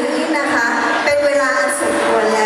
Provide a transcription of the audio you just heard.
นี้นะคะ เป็นเวลาอันสมควรแล้ว